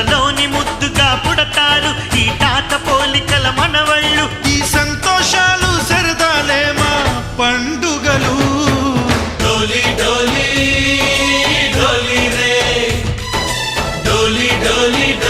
మనలోని ముద్దుగా పుడతారు ఈ తాత పోలికల మనవళ్ళు. ఈ సంతోషాలు సరదాలేమా పండుగలు? డోలి డోలి డోలి రే. డోలి డోలి.